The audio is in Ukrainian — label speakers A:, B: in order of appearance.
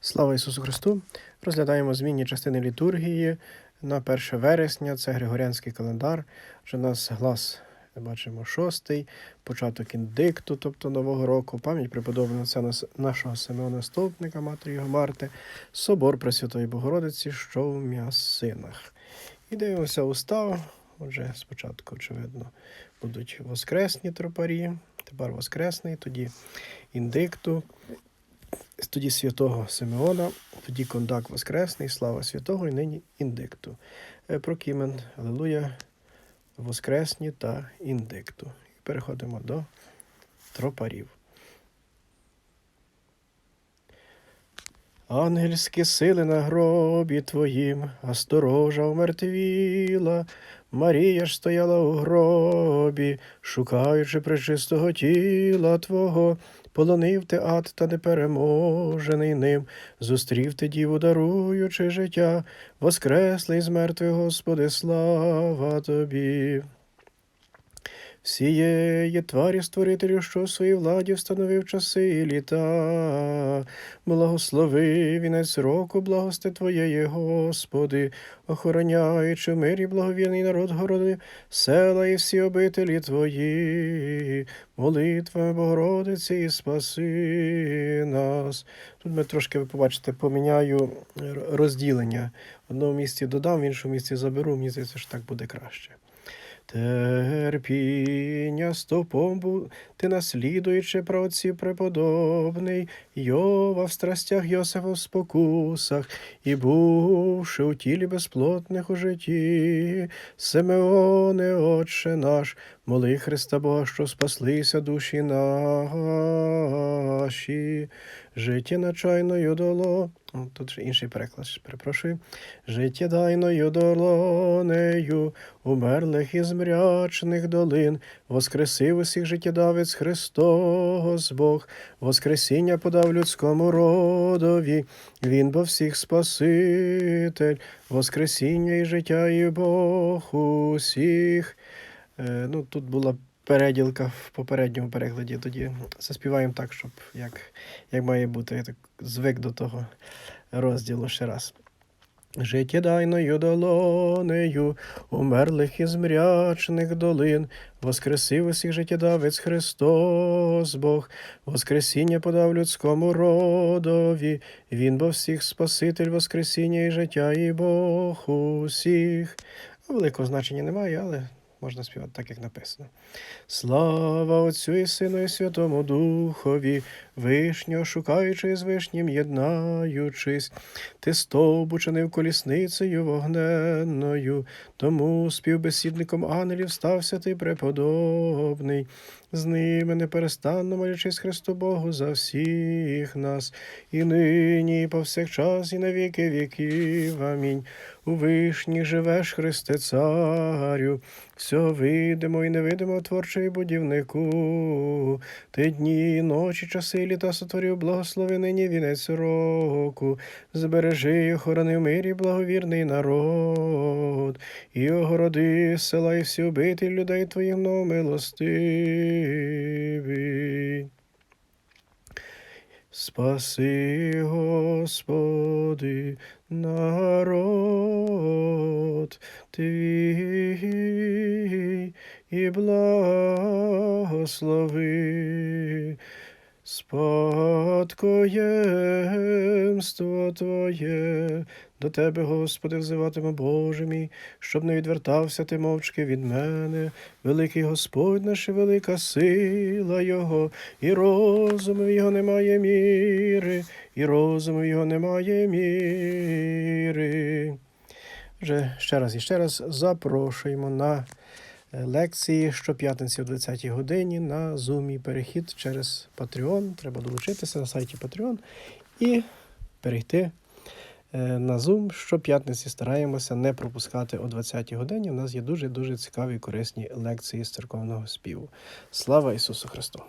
A: Слава Ісусу Христу! Розглядаємо змінні частини літургії на 1 вересня. Це Григоріанський календар. Вже у нас глас бачимо шостий, початок індикту, тобто Нового року, пам'ять преподобного нашого Симеона Стовпника, матері його Марти, собор Пресвятої Богородиці, що в м'ясинах. І дивимося устав. Отже, спочатку, очевидно, будуть воскресні тропарі, тепер воскресний, тоді індикту, тоді святого Симеона, тоді кондак Воскресний, слава святого і нині індикту. Е, Прокімен, Алелуя, Воскресні та індикту. Переходимо до тропарів. Ангельські сили на гробі твоїм, а сторожа умертвіла. Марія ж стояла у гробі, шукаючи пречистого тіла Твого, полонив ти ад та непереможений ним, зустрів ти діву, даруючи життя, воскреслий з мертвих, Господи, слава Тобі. Всієї тварі створителю, що в своїй владі встановив часи і літа. Благослови вінець року, благости Твоєї, Господи, охороняючи в мирі благовірний народ городи, села і всі обителі Твої, молитвами Богородиці і спаси нас. Тут ми трошки, ви побачите, поміняю розділення. В одному місці додам, в іншому місці заберу. Мені здається, що так буде краще. Терпіння стопом бу- ти наслідуючи праотців преподобний, Йова в страстях Йосифа в спокусах, і бувши у тілі безплотних у житті, Симеоне, Отче наш, моли Христа Бога, що спаслися душі наші, життєначайною доло. Тут же інший переклад, перепрошую. Життєдайною долонею умерлих і змрячених долин, воскресив усіх життєдавець Христос Бог, воскресіння подав людському родові, Він бо всіх Спаситель, воскресіння і життя і Бог усіх. Е, ну, тут була переділка в попередньому перекладі, тоді заспіваємо так, щоб як, як має бути. Я так звик до того розділу ще раз. Життєдайною долонею умерлих і змрячених долин, воскресив усіх життєдавець Христос Бог, воскресіння подав людському родові, Він бо всіх Спаситель, воскресіння і життя, і Бог усіх. Великого значення немає, але можна співати так, як написано. Слава Отцю і Сину і Святому Духові, вишнього шукаючи з вишнім єднаючись, ти стовб учинив колісницею вогненною, тому співбесідником ангелів стався ти преподобний. З ними неперестанно молячись Христу Богу за всіх нас, і нині, і повсякчас, і на віки віків. Амінь. У вишні живеш, Христе Царю, всього видимо і невидимо творчий будівнику. Ти дні, і ночі, часи, літа сотворив, благослови нині вінець року. Збережи і охорони в мирі благовірний народ, і огороди села і всі убиті людей твоїм но милостивий. Спаси, Господи, народ твій і благослови спадкоємство Твоє. До Тебе, Господи, взиватиму Боже мій, щоб не відвертався ти мовчки від мене. Великий Господь наш, і велика сила Його, і розуму його немає міри, і розуму його немає міри. Вже ще раз і ще раз запрошуємо на лекції щоп'ятниці о 20 годині на Zoom перехід через Patreon. Треба долучитися на сайті Patreon і перейти е, на Zoom. Щоп'ятниці стараємося не пропускати о 20 годині. У нас є дуже дуже цікаві і корисні лекції з церковного співу. Слава Ісусу Христу!